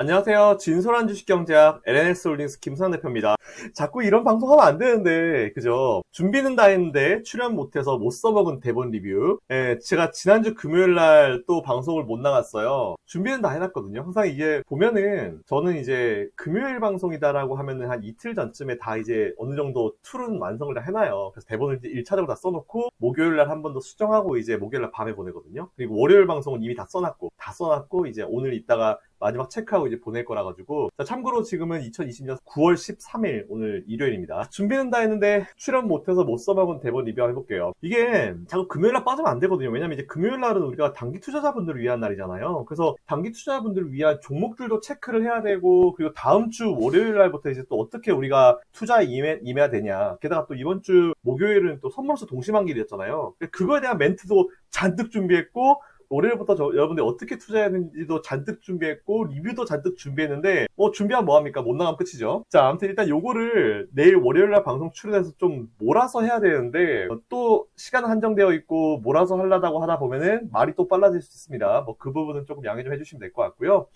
안녕하세요. 진솔한 주식경제학 LNS 홀딩스 김선 대표입니다. 자꾸 이런 방송 하면 안 되는데, 그죠? 준비는 다 했는데 출연 못해서 못 써먹은 대본 리뷰. 예, 제가 지난주 금요일 날 또 방송을 못 나갔어요. 준비는 다 해놨거든요. 항상 이게 보면은 저는 이제 금요일 방송이다라고 하면은 한 이틀 전쯤에 다 이제 어느 정도 툴은 완성을 다 해놔요. 그래서 대본을 이제 1차적으로 다 써놓고 목요일 날 한 번 더 수정하고 이제 목요일 날 밤에 보내거든요. 그리고 월요일 방송은 이미 다 써놨고, 다 써놨고 이제 오늘 이따가 마지막 체크하고 이제 보낼 거라 가지고 자, 참고로 지금은 2020년 9월 13일 오늘 일요일입니다. 준비는 다 했는데 출연 못해서 못 써먹은 대본 리뷰 해볼게요. 이게 자꾸 금요일날 빠지면 안 되거든요. 왜냐면 이제 금요일 날은 우리가 단기 투자자분들을 위한 날이잖아요. 그래서 단기 투자자분들을 위한 종목들도 체크를 해야 되고 그리고 다음 주 월요일 날부터 이제 또 어떻게 우리가 투자에 임해, 임해야 되냐. 게다가 또 이번 주 목요일은 또 선물서 동시만길이었잖아요. 그거에 대한 멘트도 잔뜩 준비했고 월요일부터 저, 여러분들이 어떻게 투자해야 되는지도 잔뜩 준비했고 리뷰도 잔뜩 준비했는데 뭐 준비하면 뭐합니까? 못 나가면 끝이죠. 자 아무튼 일단 요거를 내일 월요일날 방송 출연해서 좀 몰아서 해야 되는데 어, 또 시간 한정되어 있고 몰아서 하려다고 하다 보면은 말이 또 빨라질 수 있습니다. 뭐 그 부분은 조금 양해 좀 해주시면 될 것 같고요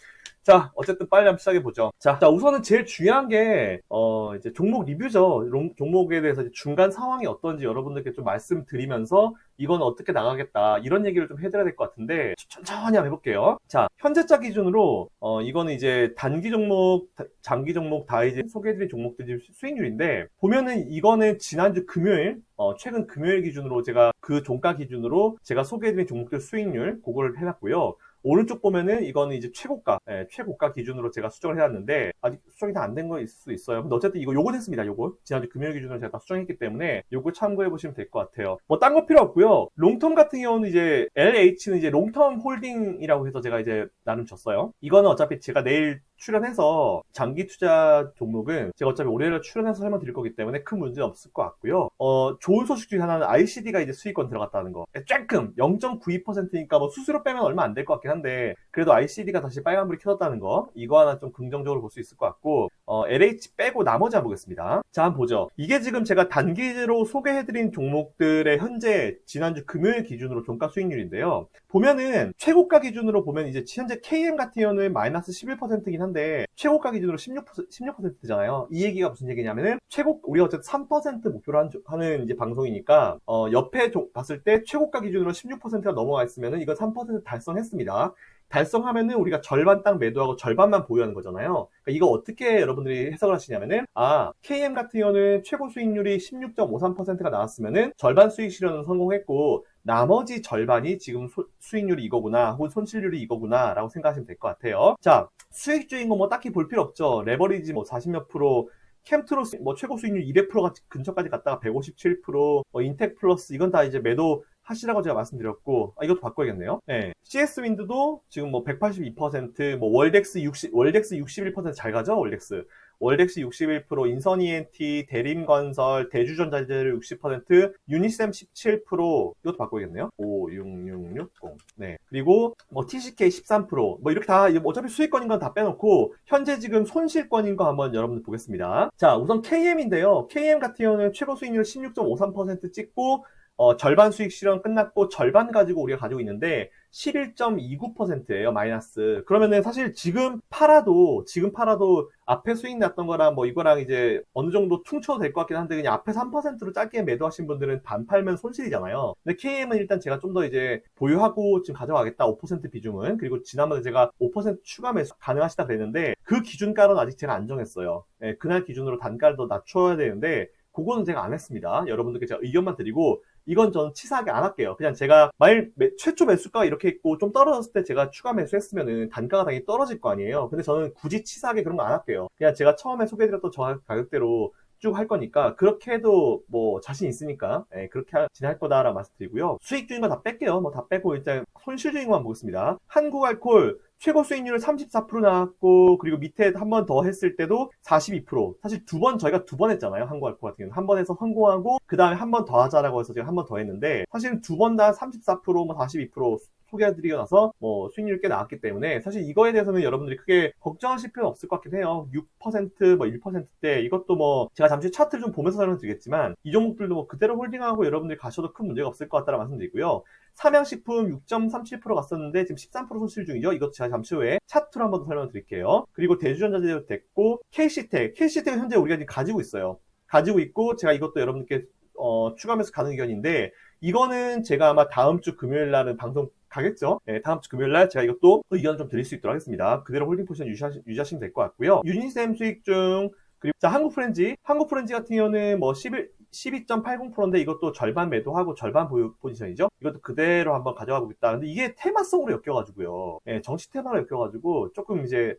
자, 어쨌든 빨리 한번 시작해 보죠. 자, 자, 우선은 제일 중요한 게, 어, 이제 종목 리뷰죠. 롱- 종목에 대해서 중간 상황이 어떤지 여러분들께 좀 말씀드리면서 이건 어떻게 나가겠다. 이런 얘기를 좀 해드려야 될 것 같은데, 천천히 한번 해볼게요. 자, 현재자 기준으로, 어, 이거는 이제 단기 종목, 다- 장기 종목 다 이제 소개해드린 종목들이 수익률인데, 보면은 이거는 지난주 금요일, 어, 최근 금요일 기준으로 제가 그 종가 기준으로 제가 소개해드린 종목들 수익률, 그거를 해놨고요. 오른쪽 보면은 이거는 이제 최고가, 예, 최고가 기준으로 제가 수정을 해놨는데 아직 수정이 다 안 된거 있을 수 있어요. 근데 어쨌든 이거 요거 됐습니다. 요거 지난주 금요일 기준으로 제가 다 수정했기 때문에 요거 참고해 보시면 될 것 같아요. 뭐 딴 거 필요 없고요. 롱텀 같은 경우는 이제 LH는 이제 롱텀 홀딩이라고 해서 제가 이제 나름 줬어요. 이거는 어차피 제가 내일 출연해서 장기 투자 종목은 제가 어차피 올해를 출연해서 설명드릴 거기 때문에 큰 문제는 없을 것 같고요. 어, 좋은 소식 중에 하나는 ICD가 이제 수익권 들어갔다는 거. 조금 0.92%니까 뭐 수수료 빼면 얼마 안 될 것 같긴 한데 그래도 ICD가 다시 빨간불이 켜졌다는 거 이거 하나 좀 긍정적으로 볼 수 있을 것 같고 어, LH 빼고 나머지 한번 보겠습니다. 자, 한번 보죠. 이게 지금 제가 단기로 소개해드린 종목들의 현재 지난주 금요일 기준으로 종가 수익률인데요. 보면은 최고가 기준으로 보면 이제 현재 KM 같은 경우는 마이너스 11%이긴 한데 최고가 기준으로 16% 16%잖아요. 이 얘기가 무슨 얘기냐면은 최고 우리가 어쨌든 3% 목표로 한- 하는 이제 방송이니까 어, 옆에 조- 봤을 때 최고가 기준으로 16%가 넘어가 있으면은 이거 3% 달성했습니다. 달성하면은 우리가 절반 딱 매도하고 절반만 보유하는 거잖아요. 그러니까 이거 어떻게 여러분들이 해석을 하시냐면은 아 KM 같은 경우는 최고 수익률이 16.53%가 나왔으면은 절반 수익 실현은 성공했고 나머지 절반이 지금 소- 수익률이 이거구나 혹은 손실률이 이거구나 라고 생각하시면 될 것 같아요. 자 수익주인 거 뭐 딱히 볼 필요 없죠. 레버리지 뭐 40몇 프로 캠트로스 뭐 최고 수익률 200% 근처까지 갔다가 157%, 뭐 인텍 플러스 이건 다 이제 매도 하시라고 제가 말씀드렸고 아, 이것도 바꿔야겠네요. 네. CS 윈드도 지금 뭐 182%, 뭐 월덱스 60, 월덱스 61%잘 가죠? 월덱스. 월덱스 61%, 인선 ENT, 대림건설, 대주전자재를 60%, 유니셈 17%, 이것도 바꿔야겠네요. 56660. 네. 그리고 뭐 TCK 13%, 뭐 이렇게 다 어차피 수익권인 건 다 빼놓고 현재 지금 손실권인 거 한번 여러분들 보겠습니다. 자, 우선 KM인데요. KM 같은 경우는 최고 수익률 16.53% 찍고 어, 절반 수익 실현 끝났고 절반 가지고 우리가 가지고 있는데 11.29%예요 마이너스. 그러면은 사실 지금 팔아도 지금 팔아도 앞에 수익 났던 거랑 뭐 이거랑 이제 어느 정도 퉁쳐도 될 것 같긴 한데 그냥 앞에 3%로 짧게 매도하신 분들은 반 팔면 손실이잖아요. 근데 KM은 일단 제가 좀 더 이제 보유하고 지금 가져가겠다 5% 비중은. 그리고 지난번에 제가 5% 추가 매수 가능하시다 그랬는데 그 기준가는 아직 제가 안 정했어요. 예, 그날 기준으로 단가를 더 낮춰야 되는데 그거는 제가 안 했습니다. 여러분들께 제가 의견만 드리고 이건 저는 치사하게 안 할게요. 그냥 제가 만일 매- 최초 매수가 이렇게 있고 좀 떨어졌을 때 제가 추가 매수했으면은 단가가 당연히 떨어질 거 아니에요. 근데 저는 굳이 치사하게 그런 거 안 할게요. 그냥 제가 처음에 소개해드렸던 저 가격대로 쭉 할 거니까 그렇게 해도 뭐 자신 있으니까 예, 그렇게 하- 진행할 거다라고 말씀드리고요. 수익주인 거다 뺄게요. 뭐 다 빼고 일단 손실주인 것만 보겠습니다. 한국알콜 최고 수익률 34% 나왔고 그리고 밑에 한 번 더 했을 때도 42% 사실 두 번 저희가 두 번 했잖아요 한국알콜 같은 경우는 한 번 해서 성공하고 그 다음에 한 번 더 하자라고 해서 제가 한 번 더 했는데 사실은 두 번 다 34%뭐 42% 소개해드리고 나서 뭐 수익률이 꽤 나왔기 때문에 사실 이거에 대해서는 여러분들이 크게 걱정하실 필요는 없을 것 같긴 해요. 6%뭐 1%대 이것도 뭐 제가 잠시 차트를 좀 보면서 설명드리겠지만 이 종목들도 뭐 그대로 홀딩하고 여러분들이 가셔도 큰 문제가 없을 것 같다는 말씀드리고요. 삼양식품 6.37% 갔었는데 지금 13% 손실 중이죠. 이것도 제가 잠시 후에 차트로 한번 더 설명드릴게요. 그리고 대주전자재도 됐고 KC텍, KC텍은 현재 우리가 지금 가지고 있어요. 가지고 있고 제가 이것도 여러분께 어, 추가하면서 가는 의견인데 이거는 제가 아마 다음 주 금요일 날은 방송 가겠죠? 네, 다음 주 금요일 날 제가 이것도 의견 좀 드릴 수 있도록 하겠습니다. 그대로 홀딩 포지션 유지하시, 유지하시면 될 것 같고요. 유니셈 수익 중 그리고 자 한국 프렌지 한국 프렌지 같은 경우는 뭐 11, 12.80%인데 이것도 절반 매도하고 절반 보유 포지션이죠. 이것도 그대로 한번 가져가고 있다. 근데 이게 테마성으로 엮여가지고요. 예, 정치 테마로 엮여가지고 조금 이제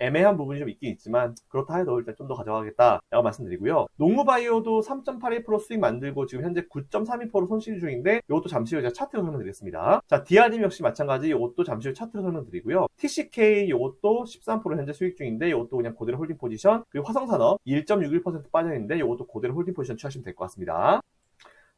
애매한 부분이 좀 있긴 있지만 그렇다 해도 일단 좀 더 가져가겠다라고 말씀드리고요. 농구바이오도 3.81% 수익 만들고 지금 현재 9.32% 손실 중인데 이것도 잠시 후에 제가 차트로 설명드리겠습니다. 자, DRDM 역시 마찬가지 이것도 잠시 후에 차트로 설명드리고요. TCK 이것도 13% 현재 수익 중인데 이것도 그냥 그대로 홀딩 포지션 그리고 화성산업 1.61% 빠져있는데 이것도 그대로 홀딩 포지션 취하시면 될 것 같습니다.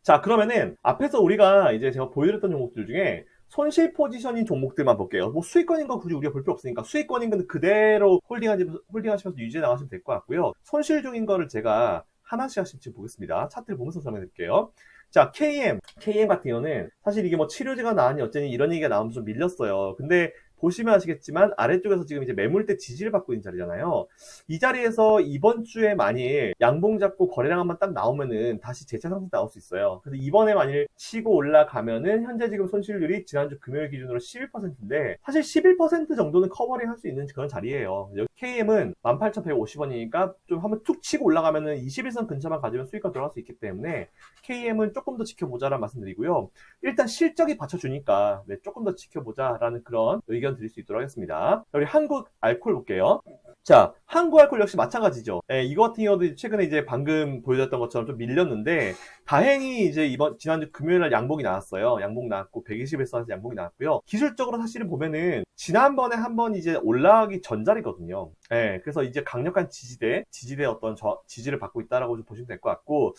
자, 그러면은 앞에서 우리가 이제 제가 보여드렸던 종목들 중에 손실 포지션인 종목들만 볼게요. 뭐 수익권인 건 굳이 우리가 볼 필요 없으니까 수익권인 건 그대로 홀딩하시면서, 홀딩하시면서 유지해 나가시면 될 것 같고요. 손실 중인 거를 제가 하나씩 하나씩 보겠습니다. 차트를 보면서 설명드릴게요. 자, KM. KM 같은 경우는 사실 이게 뭐 치료제가 나왔니 어쩌니 이런 얘기가 나오면서 좀 밀렸어요. 근데 보시면 아시겠지만 아래쪽에서 지금 이제 매물대 지지를 받고 있는 자리잖아요. 이 자리에서 이번 주에 만일 양봉 잡고 거래량 한번 딱 나오면은 다시 재차 상승 나올 수 있어요. 근데 이번에 만일 치고 올라가면은 현재 지금 손실률이 지난주 금요일 기준으로 11%인데 사실 11% 정도는 커버링 할 수 있는 그런 자리예요. KM은 18,150원이니까 좀 한번 툭 치고 올라가면은 21선 근처만 가지면 수익가 들어갈 수 있기 때문에 KM은 조금 더 지켜보자라는 말씀드리고요. 일단 실적이 받쳐주니까 네, 조금 더 지켜보자라는 그런 의견 드릴 수 있도록 하겠습니다. 우리 한국 알콜 볼게요. 자, 한국 알콜 역시 마찬가지죠. 예, 이거 같은 경우도 최근에 이제 방금 보여줬던 것처럼 좀 밀렸는데, 다행히 이제 이번, 지난주 금요일 날 양봉이 나왔어요. 양봉 나왔고, 120에서 양봉이 나왔고요. 기술적으로 사실은 보면은, 지난번에 한번 이제 올라가기 전자리거든요. 예, 그래서 이제 강력한 지지대, 지지대 어떤 저, 지지를 받고 있다라고 좀 보시면 될 것 같고,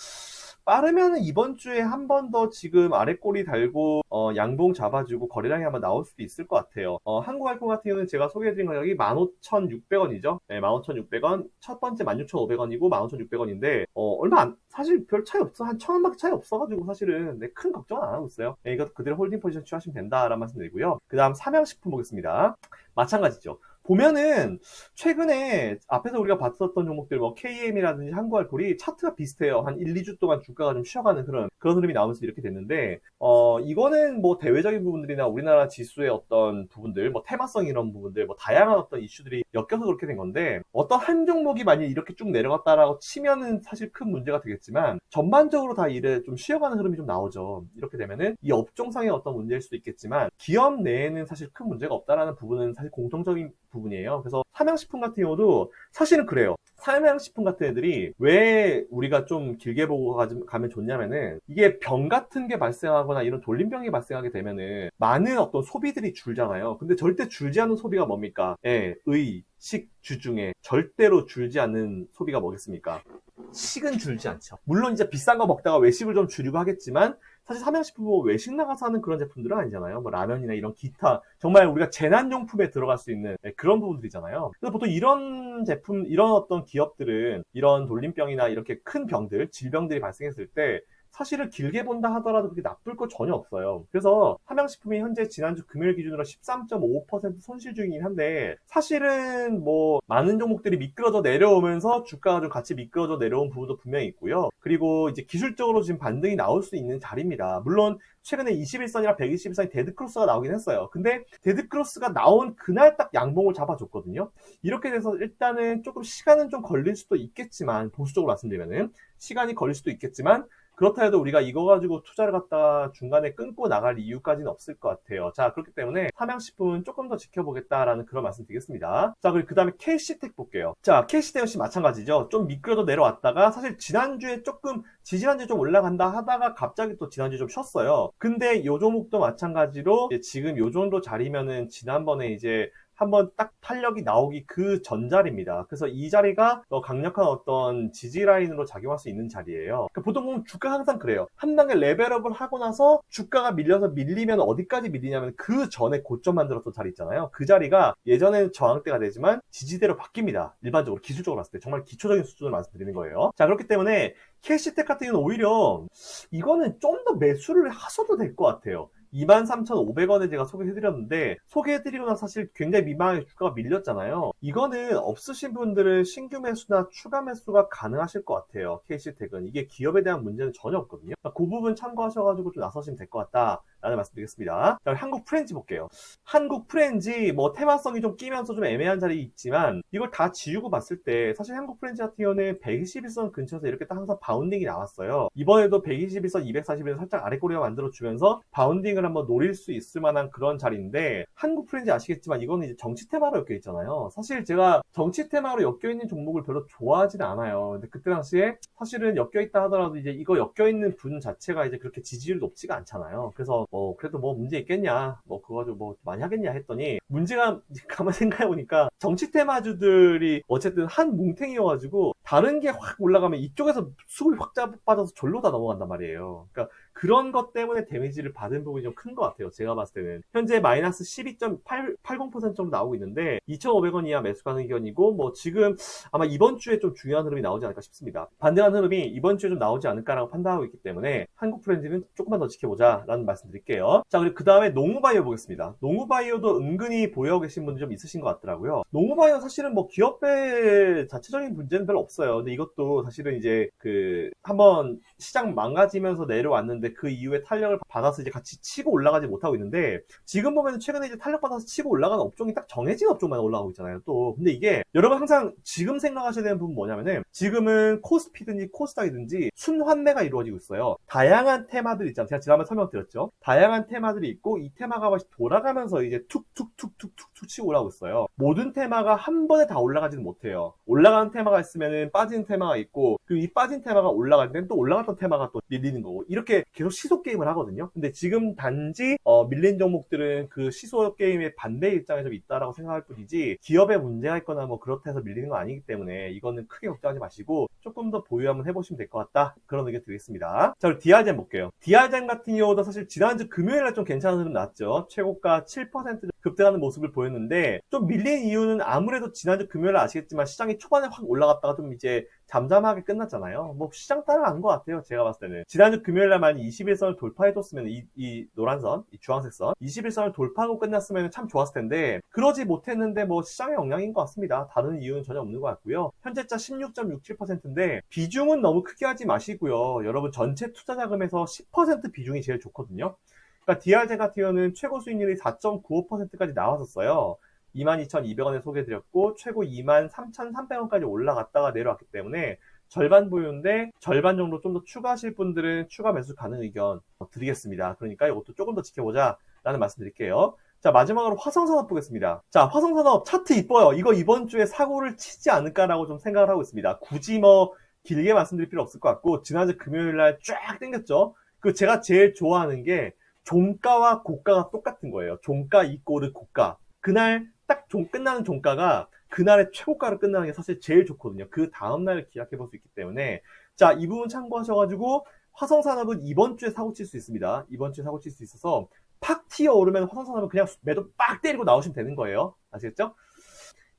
빠르면 이번 주에 한 번 더 지금 아래 꼬리 달고 어, 양봉 잡아주고 거래량이 한번 나올 수도 있을 것 같아요. 어, 한국알콩 같은 경우는 제가 소개해드린 가격이 15,600원이죠. 네, 15,600원. 첫 번째 16,500원이고 15,600원인데 어, 얼마 안, 사실 별 차이 없어. 한 천 원밖에 차이 없어가지고 사실은 네, 큰 걱정은 안 하고 있어요. 네, 이것도 그대로 홀딩 포지션 취하시면 된다라는 말씀 드리고요. 그 다음 삼양식품 보겠습니다. 마찬가지죠. 보면은 최근에 앞에서 우리가 봤었던 종목들 뭐 KM이라든지 한국알콜이 차트가 비슷해요. 한 1, 2주 동안 주가가 좀 쉬어가는 그런 그런 흐름이 나오면서 이렇게 됐는데 어 이거는 뭐 대외적인 부분들이나 우리나라 지수의 어떤 부분들 뭐 테마성 이런 부분들 뭐 다양한 어떤 이슈들이 엮여서 그렇게 된 건데 어떤 한 종목이 만약 이렇게 쭉 내려갔다라고 치면은 사실 큰 문제가 되겠지만 전반적으로 다 이래 좀 쉬어가는 흐름이 좀 나오죠. 이렇게 되면은 이 업종상의 어떤 문제일 수도 있겠지만 기업 내에는 사실 큰 문제가 없다라는 부분은 사실 공통적인 부분이에요. 그래서 삼양식품 같은 경우도 사실은 그래요. 삼양식품 같은 애들이 왜 우리가 좀 길게 보고 가면 좋냐면은 이게 병 같은 게 발생하거나 이런 돌림병이 발생하게 되면은 많은 어떤 소비들이 줄잖아요. 근데 절대 줄지 않는 소비가 뭡니까? 예, 의, 식, 주 중에 절대로 줄지 않는 소비가 뭐겠습니까? 식은 줄지 않죠. 물론 이제 비싼 거 먹다가 외식을 좀 줄이고 하겠지만 사실 삼양식품 뭐 외식 나가서 하는 그런 제품들은 아니잖아요. 뭐 라면이나 이런 기타 정말 우리가 재난용품에 들어갈 수 있는 네, 그런 부분들이잖아요. 그래서 보통 이런 제품, 이런 어떤 기업들은 이런 돌림병이나 이렇게 큰 병들, 질병들이 발생했을 때 사실은 길게 본다 하더라도 그렇게 나쁠 거 전혀 없어요. 그래서 삼양식품이 현재 지난주 금요일 기준으로 13.5% 손실 중이긴 한데 사실은 뭐 많은 종목들이 미끄러져 내려오면서 주가가 좀 같이 미끄러져 내려온 부분도 분명히 있고요. 그리고 이제 기술적으로 지금 반등이 나올 수 있는 자리입니다. 물론 최근에 21선이랑 121선이 데드크로스가 나오긴 했어요. 근데 데드크로스가 나온 그날 딱 양봉을 잡아줬거든요. 이렇게 돼서 일단은 조금 시간은 좀 걸릴 수도 있겠지만 보수적으로 말씀드리면은 시간이 걸릴 수도 있겠지만 그렇다 해도 우리가 이거 가지고 투자를 갖다가 중간에 끊고 나갈 이유까지는 없을 것 같아요. 자, 그렇기 때문에 삼양식품은 조금 더 지켜보겠다라는 그런 말씀 드리겠습니다. 자, 그리고 그 다음에 KC텍 볼게요. 자, KC텍 역시 마찬가지죠. 좀 미끄러져 내려왔다가 사실 지난주에 조금, 지지난주에 좀 올라간다 하다가 갑자기 또 지난주에 좀 쉬었어요. 근데 요 종목도 마찬가지로 지금 요 정도 자리면은 지난번에 이제 한번 딱 탄력이 나오기 그 전 자리입니다. 그래서 이 자리가 더 강력한 어떤 지지 라인으로 작용할 수 있는 자리예요. 그러니까 보통 보면 주가 항상 그래요. 한 단계 레벨업을 하고 나서 주가가 밀려서 밀리면 어디까지 밀리냐면 그 전에 고점 만들었던 자리 있잖아요. 그 자리가 예전에는 저항대가 되지만 지지대로 바뀝니다. 일반적으로 기술적으로 봤을 때 정말 기초적인 수준을 말씀드리는 거예요. 자 그렇기 때문에 캐시텍 같은 경우는 오히려 이거는 좀 더 매수를 하셔도 될 것 같아요. 23,500원에 제가 소개해드렸는데 소개해드리고 나서 사실 굉장히 민망하게 주가가 밀렸잖아요. 이거는 없으신 분들은 신규 매수나 추가 매수가 가능하실 것 같아요. KC텍은 이게 기업에 대한 문제는 전혀 없거든요. 그러니까 그 부분 참고하셔가지고 좀 나서시면 될 것 같다. 라는 말씀 드리겠습니다. 자, 한국 프렌즈 볼게요. 한국 프렌즈 뭐 테마성이 좀 끼면서 좀 애매한 자리 있지만 이걸 다 지우고 봤을 때 사실 한국 프렌즈 같은 경우는 121선 근처에서 이렇게 딱 항상 바운딩이 나왔어요. 이번에도 121선, 241선 살짝 아래 꼬리가 만들어 주면서 바운딩을 한번 노릴 수 있을 만한 그런 자리인데 한국 프렌즈 아시겠지만 이거는 이제 정치 테마로 엮여 있잖아요. 사실 제가 정치 테마로 엮여 있는 종목을 별로 좋아하지는 않아요. 근데 그때 당시에 사실은 엮여 있다 하더라도 이제 이거 엮여 있는 분 자체가 이제 그렇게 지지율이 높지가 않잖아요. 그래서 뭐 그래도 뭐 문제 있겠냐 뭐 그거 가지고 뭐 많이 하겠냐 했더니 문제가 가만 생각해 보니까 정치 테마주들이 어쨌든 한 뭉탱이여가지고 다른 게 확 올라가면 이쪽에서 수급이 확 빠져서 절로 다 넘어간단 말이에요. 그러니까 그런 것 때문에 데미지를 받은 부분이 좀 큰 것 같아요. 제가 봤을 때는. 현재 마이너스 12.80% 정도 나오고 있는데 2,500원 이하 매수 가능 의견이고 뭐 지금 아마 이번 주에 좀 중요한 흐름이 나오지 않을까 싶습니다. 반대한 흐름이 이번 주에 좀 나오지 않을까라고 판단하고 있기 때문에 한국 프렌즈는 조금만 더 지켜보자 라는 말씀 드릴게요. 자 그리고 그 다음에 농구바이오 보겠습니다. 농구바이오도 은근히 보여 계신 분들 좀 있으신 것 같더라고요. 농구바이오 사실은 뭐 기업의 자체적인 문제는 별로 없어요. 근데 이것도 사실은 이제 그 한번 시장 망가지면서 내려왔는데 그 이후에 탄력을 받아서 이제 같이 치고 올라가지 못하고 있는데 지금 보면 최근에 이제 탄력 받아서 치고 올라가는 업종이 딱 정해진 업종만 올라가고 있잖아요. 또 근데 이게 여러분 항상 지금 생각하셔야 되는 부분 뭐냐면은 지금은 코스피든지 코스닥이든지 순환매가 이루어지고 있어요. 다양한 테마들 있잖아요. 제가 지난번에 설명드렸죠. 다양한 테마들이 있고 이 테마가 다시 돌아가면서 이제 툭툭툭툭툭툭 치고 올라오고 있어요. 모든 테마가 한 번에 다 올라가지는 못해요. 올라가는 테마가 있으면은 빠지는 테마가 있고 그리고 이 빠진 테마가 올라갈 때는 또 올라갔 던 테마가 또 밀리는 거고 이렇게 계속 시속 게임을 하거든요. 근데 지금 단지 어, 밀린 종목들은 그 시속 게임의 반대 입장에 좀 있다라고 생각할 뿐이지 기업에 문제가 있거나 뭐 그렇다 해서 밀리는 건 아니기 때문에 이거는 크게 걱정하지 마시고 조금 더 보유 한번 해보시면 될 것 같다 그런 의견 드리겠습니다. 자 그리고 디아젠 볼게요. 디아젠 같은 경우도 사실 지난주 금요일날 좀 괜찮은 흐름 났죠. 최고가 7% 급등하는 모습을 보였는데 좀 밀린 이유는 아무래도 지난주 금요일 아시겠지만 시장이 초반에 확 올라갔다가 좀 이제 잠잠하게 끝났잖아요. 뭐 시장 따라간 것 같아요. 제가 봤을 때는. 지난주 금요일 날 만약 21선을 돌파해줬으면 이, 이 노란선, 이 주황색 선, 21선을 돌파하고 끝났으면 참 좋았을 텐데 그러지 못했는데 뭐 시장의 영향인 것 같습니다. 다른 이유는 전혀 없는 것 같고요. 현재자 16.67%인데 비중은 너무 크게 하지 마시고요. 여러분 전체 투자 자금에서 10% 비중이 제일 좋거든요. 그러니까 DRZ 같은 경우는 최고 수익률이 4.95%까지 나왔었어요. 22,200원에 소개해드렸고 최고 23,300원까지 올라갔다가 내려왔기 때문에 절반 보유인데 절반 정도 좀 더 추가하실 분들은 추가 매수 가능 의견 드리겠습니다. 그러니까 이것도 조금 더 지켜보자 라는 말씀 드릴게요. 자 마지막으로 화성산업 보겠습니다. 자 화성산업 차트 이뻐요. 이거 이번 주에 사고를 치지 않을까라고 좀 생각을 하고 있습니다. 굳이 뭐 길게 말씀드릴 필요 없을 것 같고 지난주 금요일날 쫙 땡겼죠. 그 제가 제일 좋아하는 게 종가와 고가가 똑같은 거예요. 종가 이꼬르 고가. 그날 딱 종, 끝나는 종가가 그날의 최고가를 끝나는 게 사실 제일 좋거든요. 그 다음날을 기약해 볼 수 있기 때문에 자, 이 부분 참고하셔가지고 화성산업은 이번 주에 사고 칠 수 있습니다. 이번 주에 사고 칠 수 있어서 팍 튀어 오르면 화성산업은 그냥 매도 빡 때리고 나오시면 되는 거예요. 아시겠죠?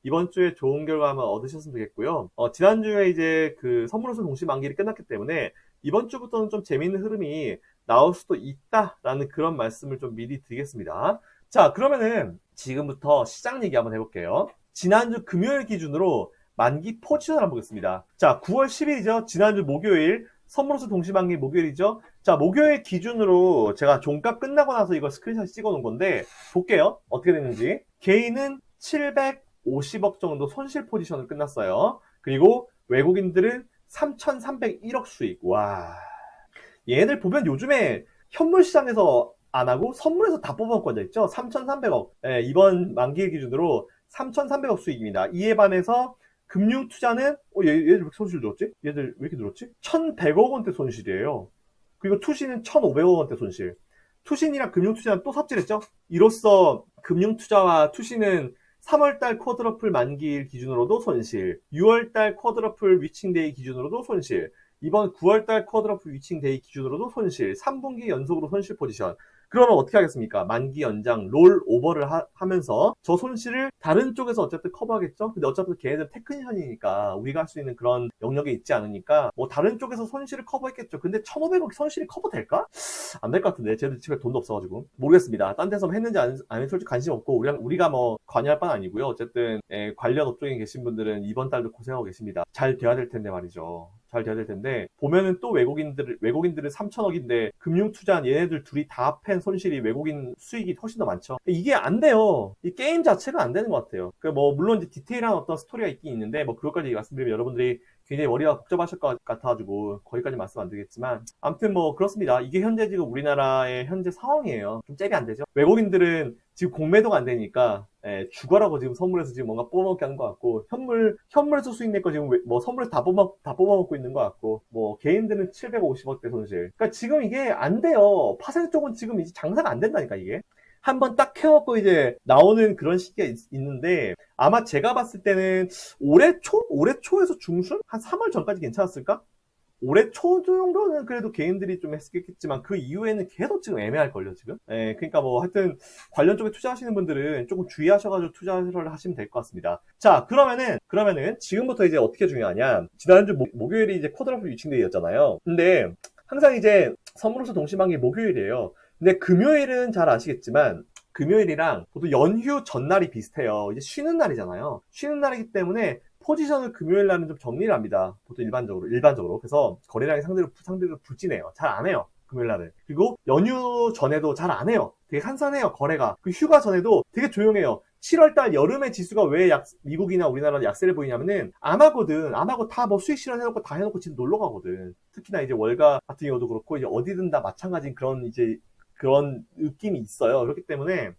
이번 주에 좋은 결과만 얻으셨으면 되겠고요. 어, 지난주에 이제 그 선물호수 동시 만기일이 끝났기 때문에 이번 주부터는 좀 재미있는 흐름이 나올 수도 있다라는 그런 말씀을 좀 미리 드리겠습니다. 자, 그러면은 지금부터 시장 얘기 한번 해볼게요. 지난주 금요일 기준으로 만기 포지션을 한번 보겠습니다. 자, 9월 10일이죠. 지난주 목요일 선물로서 동시만기 목요일이죠. 자, 목요일 기준으로 제가 종가 끝나고 나서 이거 스크린샷 찍어 놓은 건데 볼게요. 어떻게 됐는지. 개인은 750억 정도 손실 포지션을 끝났어요. 그리고 외국인들은 3,301억 수익. 와. 얘들 보면 요즘에 현물 시장에서 안 하고 선물에서 다 뽑아먹고 있죠. 3,300억. 예, 이번 만기 기준으로 3,300억 수익입니다. 이에 반해서 금융 투자는 어, 얘, 얘들 왜 이렇게 손실 늘었지? 얘들 왜 이렇게 늘었지? 1,100억 원대 손실이에요. 그리고 투신은 1,500억 원대 손실. 투신이랑 금융 투자는 또 삽질했죠? 이로써 금융 투자와 투신은 3월달 쿼드러플 만기일 기준으로도 손실, 6월달 쿼드러플 위칭데이 기준으로도 손실, 이번 9월달 쿼드러플 위칭 데이 기준으로도 손실, 3분기 연속으로 손실 포지션. 그러면 어떻게 하겠습니까? 만기 연장, 롤 오버를 하, 면서저 손실을 다른 쪽에서 어쨌든 커버하겠죠? 근데 어차피 걔네들 테크니션이니까 우리가 할 수 있는 그런 영역이 있지 않으니까 뭐 다른 쪽에서 손실을 커버했겠죠. 근데 1,500억 손실이 커버될까? 안 될 것 같은데 쟤들 집에 돈도 없어가지고 모르겠습니다. 딴 데서 했는지 안, 아니 솔직히 관심 없고 우리가, 우리가 뭐 관여할 바는 아니고요. 어쨌든 예, 관련 업종에 계신 분들은 이번 달도 고생하고 계십니다. 잘 돼야 될 텐데 말이죠. 잘 돼야 될 텐데 보면은 또 외국인들 외국인들은 3천억인데 금융 투자한 얘네들 둘이 다 합한 손실이 외국인 수익이 훨씬 더 많죠. 이게 안 돼요. 이 게임 자체가 안 되는 것 같아요. 그뭐 물론 이제 디테일한 어떤 스토리가 있긴 있는데 뭐 그것까지 말씀드리면 여러분들이 굉장히 머리가 복잡하실 것 같아가지고 거기까지 말씀 안 드리겠지만 아무튼 뭐 그렇습니다. 이게 현재 지금 우리나라의 현재 상황이에요. 좀 잽이 안 되죠. 외국인들은 지금 공매도가 안 되니까 예, 죽어라고 지금 선물에서 지금 뭔가 뽑아먹게 하는 것 같고 현물 현물에서 수익 낼거 지금 왜- 뭐 선물에서 다 뽑아 다 뽑아먹고 있는 것 같고 뭐 개인들은 750억대 손실. 그러니까 지금 이게 안 돼요. 파생 쪽은 지금 이제 장사가 안 된다니까 이게. 한번 딱 캐먹고 이제 나오는 그런 시기가 있, 는데 아마 제가 봤을 때는 올해 초 올해 초에서 중순 한 3월 전까지 괜찮았을까? 올해 초 정도는 그래도 개인들이 좀 했겠지만 그 이후에는 계속 지금 애매할 걸요 지금. 예, 그러니까 뭐 하여튼 관련 쪽에 투자하시는 분들은 조금 주의하셔가지고 투자를 하시면 될 것 같습니다. 자 그러면은 그러면은 지금부터 이제 어떻게 중요하냐? 지난주 목, 목요일이 이제 코드라프 유칭데이였잖아요. 근데 항상 이제 선물로서 동심한 게 목요일이에요. 근데 금요일은 잘 아시겠지만 금요일이랑 보통 연휴 전날이 비슷해요. 이제 쉬는 날이잖아요. 쉬는 날이기 때문에 포지션을 금요일 날은 좀 정리를 합니다. 보통 일반적으로 일반적으로 그래서 거래량이 상대로 상대로 불진해요. 잘 안 해요. 금요일 날은 그리고 연휴 전에도 잘 안 해요. 되게 한산해요 거래가. 그 휴가 전에도 되게 조용해요. 7월달 여름의 지수가 왜 약, 미국이나 우리나라는 약세를 보이냐면은 안 하거든. 안 하고 다 뭐 수익 실현 해놓고 다 해놓고 지금 놀러 가거든. 특히나 이제 월가 같은 경우도 그렇고 이제 어디든 다 마찬가지인 그런 이제 그런 느낌이 있어요. 그렇기 때문에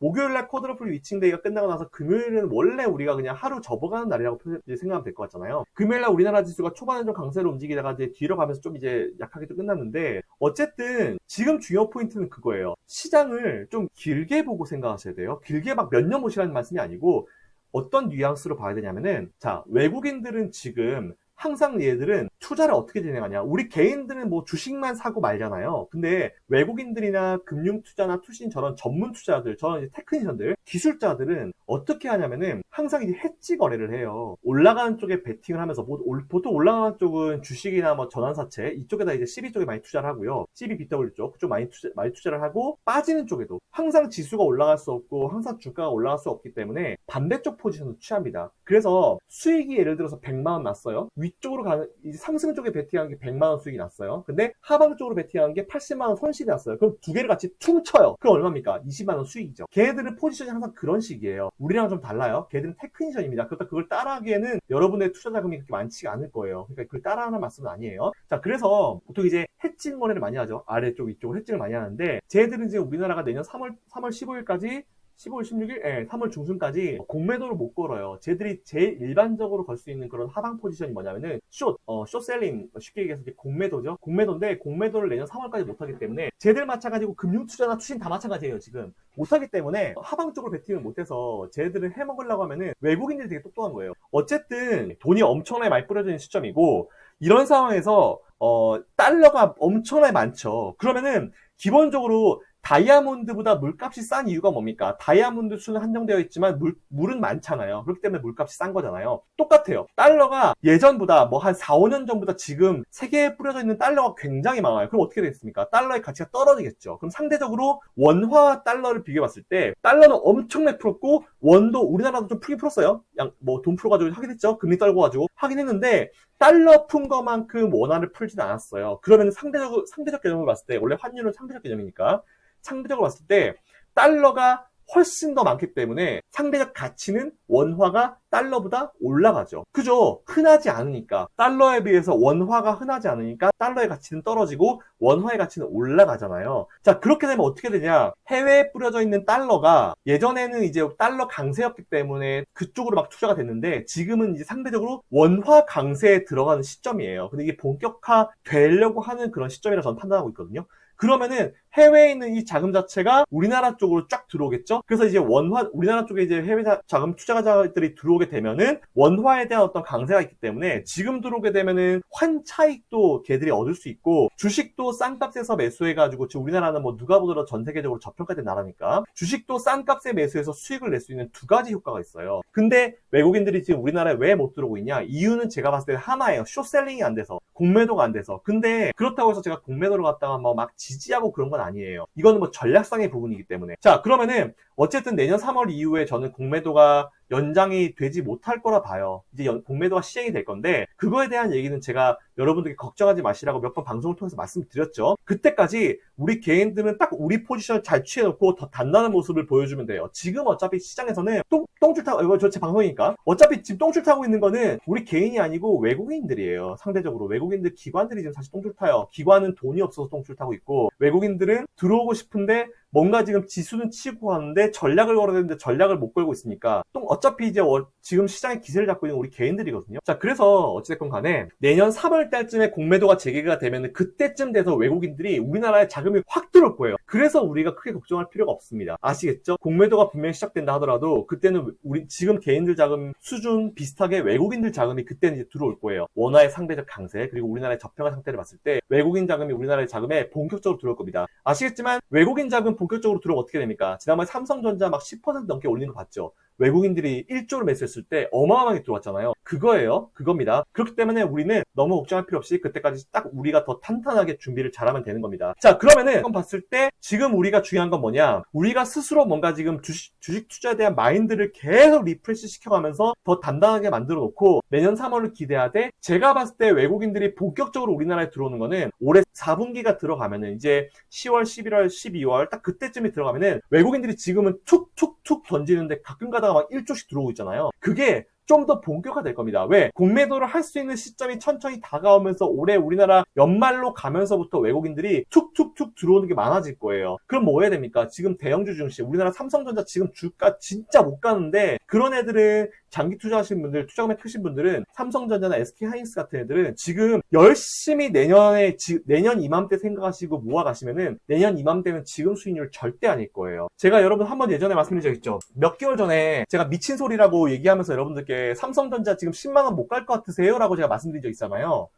목요일 날 코드러플 위칭 데이가 끝나고 나서 금요일은 원래 우리가 그냥 하루 접어가는 날이라고 생각하면 될 것 같잖아요. 금요일 날 우리나라 지수가 초반에 좀 강세로 움직이다가 이제 뒤로 가면서 좀 이제 약하게 또 끝났는데 어쨌든 지금 중요 포인트는 그거예요. 시장을 좀 길게 보고 생각하셔야 돼요. 길게 막 몇 년 보시라는 말씀이 아니고 어떤 뉘앙스로 봐야 되냐면은 자 외국인들은 지금 항상 얘들은 투자를 어떻게 진행하냐. 우리 개인들은 뭐 주식만 사고 말잖아요. 근데 외국인들이나 금융 투자나 투신 저런 전문 투자들, 저런 테크니션들, 기술자들은 어떻게 하냐면은 항상 이제 해지 거래를 해요. 올라가는 쪽에 베팅을 하면서 보통 올라가는 쪽은 주식이나 뭐 전환사채 이쪽에다 이제 CB 쪽에 많이 투자를 하고요. CB, BW 쪽 그쪽 많이 투자 많이 투자를 하고 빠지는 쪽에도 항상 지수가 올라갈 수 없고 항상 주가가 올라갈 수 없기 때문에 반대쪽 포지션을 취합니다. 그래서 수익이 예를 들어서 100만 원 났어요. 위 쪽으로 가는 이제 상승 쪽에 베팅한 게 100만 원 수익이 났어요. 근데 하방 쪽으로 베팅한 게 80만 원 손실이 났어요. 그럼 두 개를 같이 퉁쳐요. 그럼 얼마입니까? 20만 원 수익이죠. 걔네들은 포지션이 항상 그런 식이에요. 우리랑 좀 달라요. 걔들은 테크니션입니다. 그렇다 그걸 따라하기에는 여러분의 투자 자금이 그렇게 많지가 않을 거예요. 그러니까 그걸 따라하는 말씀은 아니에요. 자, 그래서 보통 이제 해칭 거래를 많이 하죠. 아래쪽, 위쪽으로 해칭을 많이 하는데 쟤들은 지금 우리나라가 내년 3월 3월 15일까지 15일, 16일, 예, 3월 중순까지 공매도를 못 걸어요. 쟤들이 제일 일반적으로 걸 수 있는 그런 하방 포지션이 뭐냐면은 숏, 어, 숏셀링, 쉽게 얘기해서 이제 공매도죠. 공매도인데 공매도를 내년 3월까지 못 하기 때문에 쟤들 마찬가지고 금융 투자나 투신 다 마찬가지예요, 지금. 못 하기 때문에 하방 쪽으로 베팅을 못 해서 쟤들은 해 먹으려고 하면은 외국인들이 되게 똑똑한 거예요. 어쨌든 돈이 엄청나게 많이 뿌려져 있는 시점이고 이런 상황에서 어, 달러가 엄청나게 많죠. 그러면은 기본적으로 다이아몬드보다 물값이 싼 이유가 뭡니까? 다이아몬드 수는 한정되어 있지만 물, 물은 많잖아요. 그렇기 때문에 물값이 싼 거잖아요. 똑같아요. 달러가 예전보다 뭐 한 4, 5년 전보다 지금 세계에 뿌려져 있는 달러가 굉장히 많아요. 그럼 어떻게 되겠습니까? 달러의 가치가 떨어지겠죠. 그럼 상대적으로 원화와 달러를 비교해 봤을 때 달러는 엄청나게 풀었고 원도 우리나라도 좀 풀긴 풀었어요. 양, 뭐 돈 풀어가지고 하긴 했죠. 금리 떨궈가지고 하긴 했는데 달러 푼 것만큼 원화를 풀진 않았어요. 그러면 상대적, 상대적 개념으로 봤을 때 원래 환율은 상대적 개념이니까 상대적으로 봤을 때 달러가 훨씬 더 많기 때문에 상대적 가치는 원화가 달러보다 올라가죠. 그죠? 흔하지 않으니까. 달러에 비해서 원화가 흔하지 않으니까 달러의 가치는 떨어지고 원화의 가치는 올라가잖아요. 자, 그렇게 되면 어떻게 되냐? 해외에 뿌려져 있는 달러가 예전에는 이제 달러 강세였기 때문에 그쪽으로 막 투자가 됐는데 지금은 이제 상대적으로 원화 강세에 들어가는 시점이에요. 근데 이게 본격화 되려고 하는 그런 시점이라 저는 판단하고 있거든요. 그러면은 해외에 있는 이 자금 자체가 우리나라 쪽으로 쫙 들어오겠죠? 그래서 이제 원화, 우리나라 쪽에 이제 해외 자- 자금 투자자들이 들어오게 되면은 원화에 대한 어떤 강세가 있기 때문에 지금 들어오게 되면은 환 차익도 걔들이 얻을 수 있고 주식도 싼 값에서 매수해가지고 지금 우리나라는 뭐 누가 보더라도 전 세계적으로 저평가된 나라니까 주식도 싼 값에 매수해서 수익을 낼 수 있는 두 가지 효과가 있어요. 근데 외국인들이 지금 우리나라에 왜 못 들어오고 있냐? 이유는 제가 봤을 때 하나예요. 쇼셀링이 안 돼서. 공매도가 안 돼서. 근데 그렇다고 해서 제가 공매도를 갖다가 뭐 막 지지하고 그런 건 아니에요. 이거는 뭐 전략상의 부분이기 때문에. 자, 그러면은 어쨌든 내년 3월 이후에 저는 공매도가 연장이 되지 못할 거라 봐요. 이제 연- 공매도가 시행이 될 건데 그거에 대한 얘기는 제가 여러분들께 걱정하지 마시라고 몇 번 방송을 통해서 말씀드렸죠. 그때까지 우리 개인들은 딱 우리 포지션을 잘 취해놓고 더 단단한 모습을 보여주면 돼요. 지금 어차피 시장에서는 똥, 똥줄 타고 이거 저제 방송이니까 어차피 지금 똥줄 타고 있는 거는 우리 개인이 아니고 외국인들이에요. 상대적으로 외국인들 기관들이 지금 사실 똥줄 타요. 기관은 돈이 없어서 똥줄 타고 있고 외국인들은 들어오고 싶은데 뭔가 지금 지수는 치고 가는데 전략을 걸어야 되는데 전략을 못 걸고 있으니까 또 어차피 이제 워- 지금 시장의 기세를 잡고 있는 우리 개인들이거든요. 자, 그래서 어찌됐건 간에 내년 3월 달쯤에 공매도가 재개가 되면 그때쯤 돼서 외국인들이 우리나라에 자금이 확 들어올 거예요. 그래서 우리가 크게 걱정할 필요가 없습니다. 아시겠죠? 공매도가 분명히 시작된다 하더라도 그때는 우리 지금 개인들 자금 수준 비슷하게 외국인들 자금이 그때는 이제 들어올 거예요. 원화의 상대적 강세 그리고 우리나라의 저평가 상태를 봤을 때 외국인 자금이 우리나라의 자금에 본격적으로 들어올 겁니다. 아시겠지만 외국인 자금 본격적으로 들어오면 어떻게 됩니까? 지난번에 삼성전자 막 10% 넘게 올린 거 봤죠? 외국인들이 1조를 매수했을 때 어마어마하게 들어왔잖아요. 그거예요. 그겁니다. 그렇기 때문에 우리는 너무 걱정할 필요 없이 그때까지 딱 우리가 더 탄탄하게 준비를 잘하면 되는 겁니다. 자, 그러면은 봤을 때 지금 우리가 중요한 건 뭐냐? 우리가 스스로 뭔가 지금 주식, 주식 투자에 대한 마인드를 계속 리프레시 시켜가면서 더 단단하게 만들어 놓고 내년 3월을 기대하되 제가 봤을 때 외국인들이 본격적으로 우리나라에 들어오는 거는 올해 4분기가 들어가면은 이제 10월, 11월, 12월 딱 그때쯤에 들어가면은 외국인들이 지금은 툭툭툭 던지는데 가끔 가다가 막 1조씩 들어오고 있잖아요. 그게 좀 더 본격화될 겁니다. 왜? 공매도를 할 수 있는 시점이 천천히 다가오면서 올해 우리나라 연말로 가면서부터 외국인들이 툭툭툭 들어오는 게 많아질 거예요. 그럼 뭐 해야 됩니까? 지금 대형주 증시, 우리나라 삼성전자 지금 주가 진짜 못 가는데 그런 애들은 장기 투자하시는 분들, 투자금액 크신 분들은 삼성전자나 SK 하이닉스 같은 애들은 지금 열심히 내년에 지- 내년 이맘때 생각하시고 모아 가시면은 내년 이맘때는 지금 수익률 절대 아닐 거예요. 제가 여러분 한번 예전에 말씀드린 적 있죠. 몇 개월 전에 제가 미친 소리라고 얘기하면서 여러분들께 삼성전자 지금 10만 원 못 갈 것 같으세요? 라고 제가 말씀드린 적 있잖아요.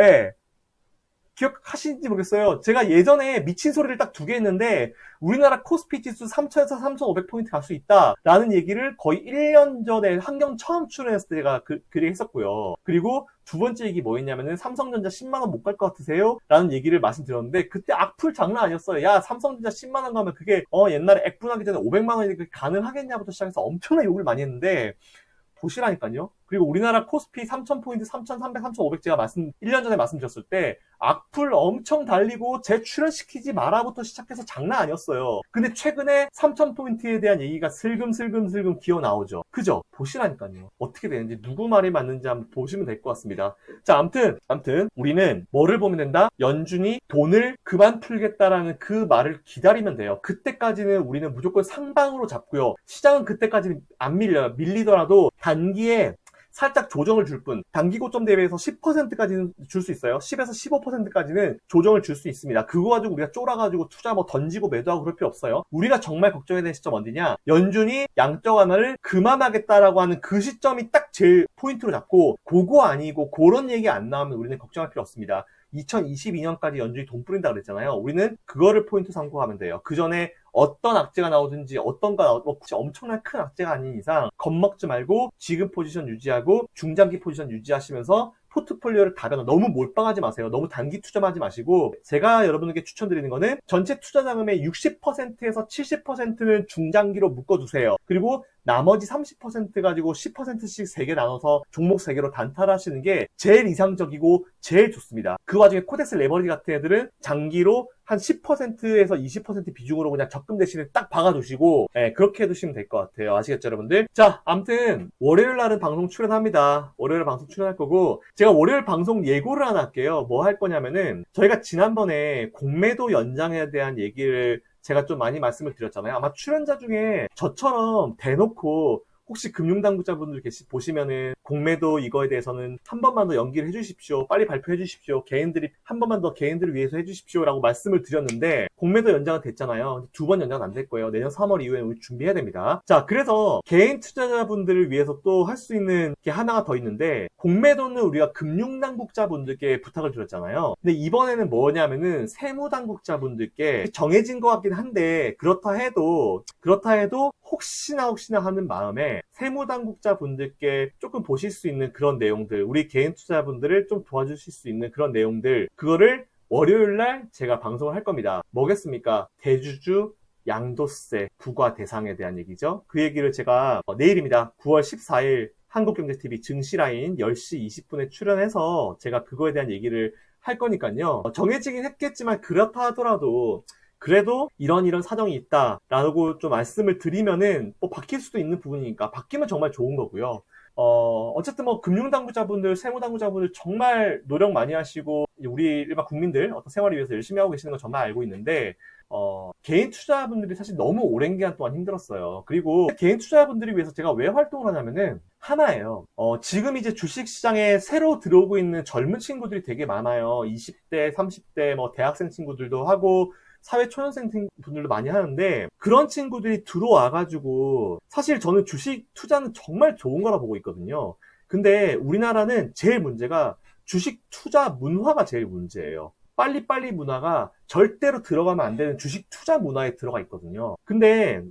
예. 기억하시는지 모르겠어요. 제가 예전에 미친 소리를 딱 두 개 했는데 우리나라 코스피 지수 3,000에서 3,500포인트 갈 수 있다라는 얘기를 거의 1년 전에 환경 처음 출연했을 때 제가 그, 그 했었고요. 그리고 두 번째 얘기 뭐였냐면은 삼성전자 10만 원 못 갈 것 같으세요? 라는 얘기를 말씀드렸는데 그때 악플 장난 아니었어요. 야 삼성전자 10만 원 가면 그게 어 옛날에 액분하기 전에 500만 원이 그게 가능하겠냐부터 시작해서 엄청난 욕을 많이 했는데 보시라니까요. 그리고 우리나라 코스피 3,000포인트, 3,300, 3,500 제가 말씀, 1년 전에 말씀드렸을 때 악플 엄청 달리고 재출연시키지 마라부터 시작해서 장난 아니었어요. 근데 최근에 3,000포인트에 대한 얘기가 슬금슬금슬금 기어 나오죠. 그죠? 보시라니까요. 어떻게 되는지, 누구 말이 맞는지 한번 보시면 될 것 같습니다. 자, 암튼, 암튼, 우리는 뭐를 보면 된다? 연준이 돈을 그만 풀겠다라는 그 말을 기다리면 돼요. 그때까지는 우리는 무조건 상방으로 잡고요. 시장은 그때까지 안 밀려요. 밀리더라도 단기에 살짝 조정을 줄 뿐, 단기 고점 대비해서 10%까지는 줄 수 있어요. 10에서 15%까지는 조정을 줄 수 있습니다. 그거 가지고 우리가 쫄아가지고 투자 뭐 던지고 매도하고 그럴 필요 없어요. 우리가 정말 걱정해야 되는 시점 언제냐? 연준이 양적 완화를 그만하겠다라고 하는 그 시점이 딱 제일 포인트로 잡고, 그거 아니고 그런 얘기 안 나오면 우리는 걱정할 필요 없습니다. 2022년까지 연준이 돈 뿌린다 그랬잖아요. 우리는 그거를 포인트 삼고 하면 돼요. 그 전에 어떤 악재가 나오든지 어떤가 나오, 뭐 굳이 엄청난 큰 악재가 아닌 이상 겁먹지 말고 지금 포지션 유지하고 중장기 포지션 유지하시면서 포트폴리오를 다변화 너무 몰빵하지 마세요. 너무 단기 투자하지 마시고 제가 여러분에게 추천드리는 거는 전체 투자 자금의 60%에서 70%는 중장기로 묶어두세요. 그리고 나머지 30% 가지고 10%씩 3개 나눠서 종목 3개로 단타하시는 게 제일 이상적이고 제일 좋습니다. 그 와중에 코덱스 레버리지 같은 애들은 장기로 한 10%에서 20% 비중으로 그냥 적금 대신에 딱 박아두시고 예, 그렇게 해두시면 될 것 같아요. 아시겠죠, 여러분들? 자, 암튼 월요일 날은 방송 출연합니다. 월요일 방송 출연할 거고 제가 월요일 방송 예고를 하나 할게요. 뭐 할 거냐면은 저희가 지난번에 공매도 연장에 대한 얘기를 제가 좀 많이 말씀을 드렸잖아요. 아마 출연자 중에 저처럼 대놓고 혹시 금융당국자분들 계시 보시면은 공매도 이거에 대해서는 한 번만 더 연기를 해주십시오. 빨리 발표해 주십시오. 개인들이 한 번만 더 개인들을 위해서 해주십시오라고 말씀을 드렸는데 공매도 연장은 됐잖아요. 두 번 연장은 안 될 거예요. 내년 3월 이후에 우리 준비해야 됩니다. 자, 그래서 개인 투자자분들을 위해서 또 할 수 있는 게 하나가 더 있는데 공매도는 우리가 금융당국자분들께 부탁을 드렸잖아요. 근데 이번에는 뭐냐면은 세무당국자분들께 정해진 것 같긴 한데 그렇다 해도 그렇다 해도 혹시나 혹시나 하는 마음에 세무 당국자 분들께 조금 보실 수 있는 그런 내용들 우리 개인 투자자분들을 좀 도와주실 수 있는 그런 내용들 그거를 월요일 날 제가 방송을 할 겁니다. 뭐겠습니까? 대주주 양도세 부과 대상에 대한 얘기죠. 그 얘기를 제가 어, 내일입니다. 9월 14일 한국경제TV 증시라인 10시 20분에 출연해서 제가 그거에 대한 얘기를 할 거니까요. 어, 정해지긴 했겠지만 그렇다 하더라도 그래도 이런 이런 사정이 있다라고 좀 말씀을 드리면은 뭐 바뀔 수도 있는 부분이니까 바뀌면 정말 좋은 거고요. 어, 어쨌든 뭐 금융당국자분들, 세무당국자분들 정말 노력 많이 하시고 우리 일반 국민들 어떤 생활을 위해서 열심히 하고 계시는 건 정말 알고 있는데 어, 개인 투자분들이 사실 너무 오랜 기간 동안 힘들었어요. 그리고 개인 투자분들을 위해서 제가 왜 활동을 하냐면은 하나예요. 어, 지금 이제 주식시장에 새로 들어오고 있는 젊은 친구들이 되게 많아요. 20대, 30대, 뭐 대학생 친구들도 하고 사회 초년생 분들도 많이 하는데 그런 친구들이 들어와가지고 사실 저는 주식 투자는 정말 좋은 거라 보고 있거든요. 근데 우리나라는 제일 문제가 주식 투자 문화가 제일 문제예요. 빨리빨리 문화가 절대로 들어가면 안 되는 주식 투자 문화에 들어가 있거든요. 근데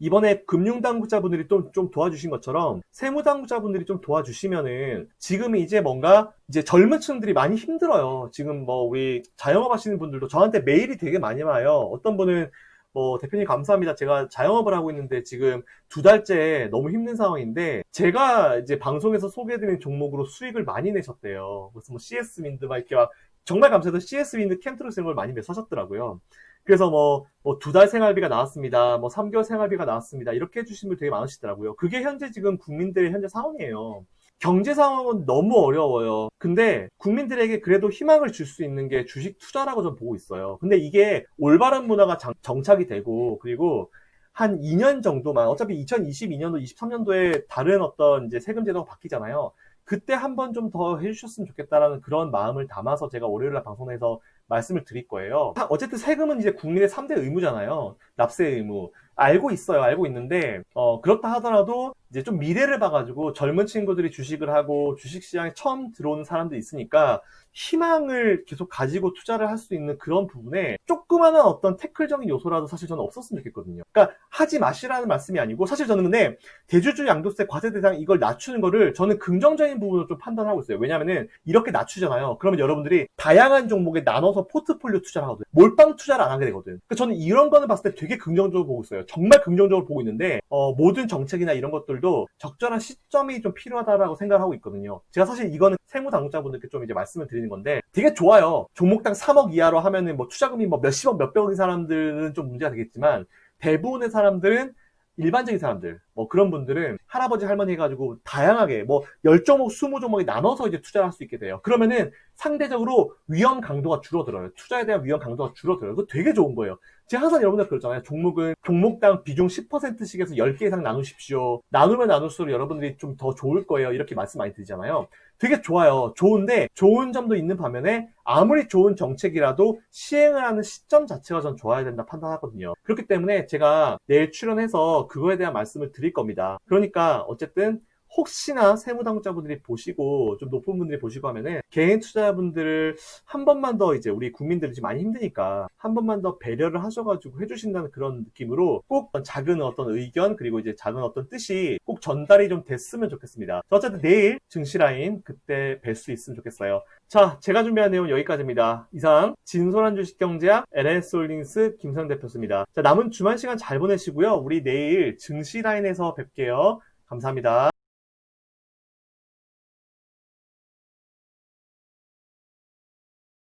이번에 금융당국자분들이 좀, 좀 도와주신 것처럼 세무당국자분들이 좀 도와주시면은 지금 이제 뭔가 이제 젊은 층들이 많이 힘들어요. 지금 뭐 우리 자영업 하시는 분들도 저한테 메일이 되게 많이 와요. 어떤 분은 뭐 대표님 감사합니다. 제가 자영업을 하고 있는데 지금 두 달째 너무 힘든 상황인데 제가 이제 방송에서 소개해드린 종목으로 수익을 많이 내셨대요. 그래서 뭐 CS 윈드 막 이렇게 막 정말 감사해서 CS 윈드 캠트로스 이런 걸 많이 사셨더라고요. 그래서 뭐, 뭐, 두 달 생활비가 나왔습니다. 뭐, 3개월 생활비가 나왔습니다. 이렇게 해주신 분 되게 많으시더라고요. 그게 현재 지금 국민들의 현재 상황이에요. 경제 상황은 너무 어려워요. 근데 국민들에게 그래도 희망을 줄 수 있는 게 주식 투자라고 좀 보고 있어요. 근데 이게 올바른 문화가 장- 정착이 되고, 그리고 한 2년 정도만, 어차피 2022년도, 23년도에 다른 어떤 이제 세금 제도가 바뀌잖아요. 그때 한 번 좀 더 해주셨으면 좋겠다라는 그런 마음을 담아서 제가 월요일날 방송에서 말씀을 드릴 거예요. 하- 어쨌든 세금은 이제 국민의 3대 의무잖아요. 납세 의무. 알고 있어요. 알고 있는데, 어, 그렇다 하더라도 이제 좀 미래를 봐가지고 젊은 친구들이 주식을 하고 주식 시장에 처음 들어오는 사람들이 있으니까 희망을 계속 가지고 투자를 할 수 있는 그런 부분에 조그마한 어떤 태클적인 요소라도 사실 저는 없었으면 좋겠거든요. 그러니까 하지 마시라는 말씀이 아니고 사실 저는 근데 대주주 양도세 과세 대상 이걸 낮추는 거를 저는 긍정적인 부분으로 좀 판단하고 있어요. 왜냐면은 이렇게 낮추잖아요. 그러면 여러분들이 다양한 종목에 나눠서 포트폴리오 투자를 하거든요. 몰빵 투자를 안 하게 되거든. 그러니까 저는 이런 거는 봤을 때 되게 긍정적으로 보고 있어요. 정말 긍정적으로 보고 있는데 어, 모든 정책이나 이런 것들 도 적절한 시점이 좀 필요하다라고 생각을 하고 있거든요. 제가 사실 이거는 세무 당국자분들께 좀 이제 말씀을 드리는 건데 되게 좋아요. 종목당 3억 이하로 하면은 뭐 투자금이 뭐 몇십억, 몇백억인 사람들은 좀 문제가 되겠지만 대부분의 사람들은 일반적인 사람들, 뭐 그런 분들은 할아버지 할머니 해가지고 다양하게 뭐 10종목, 20종목에 나눠서 이제 투자를 할 수 있게 돼요. 그러면은 상대적으로 위험 강도가 줄어들어요. 투자에 대한 위험 강도가 줄어들어요. 그거 되게 좋은 거예요. 제가 항상 여러분들 그러잖아요. 종목은 종목당 비중 10%씩에서 10개 이상 나누십시오. 나누면 나눌수록 여러분들이 좀 더 좋을 거예요. 이렇게 말씀 많이 드리잖아요. 되게 좋아요. 좋은데 좋은 점도 있는 반면에 아무리 좋은 정책이라도 시행을 하는 시점 자체가 전 좋아야 된다 판단하거든요. 그렇기 때문에 제가 내일 출연해서 그거에 대한 말씀을 드릴 겁니다. 그러니까 어쨌든 혹시나 세무당국자분들이 보시고 좀 높은 분들이 보시고 하면은 개인 투자자분들을 한 번만 더 이제 우리 국민들이 지금 많이 힘드니까 한 번만 더 배려를 하셔가지고 해주신다는 그런 느낌으로 꼭 작은 어떤 의견 그리고 이제 작은 어떤 뜻이 꼭 전달이 좀 됐으면 좋겠습니다. 자, 어쨌든 내일 증시라인 그때 뵐 수 있으면 좋겠어요. 자, 제가 준비한 내용 은 여기까지입니다. 이상 진솔한 주식경제학 LNS홀딩스 김성 대표였습니다. 자, 남은 주말 시간 잘 보내시고요. 우리 내일 증시라인에서 뵐게요. 감사합니다.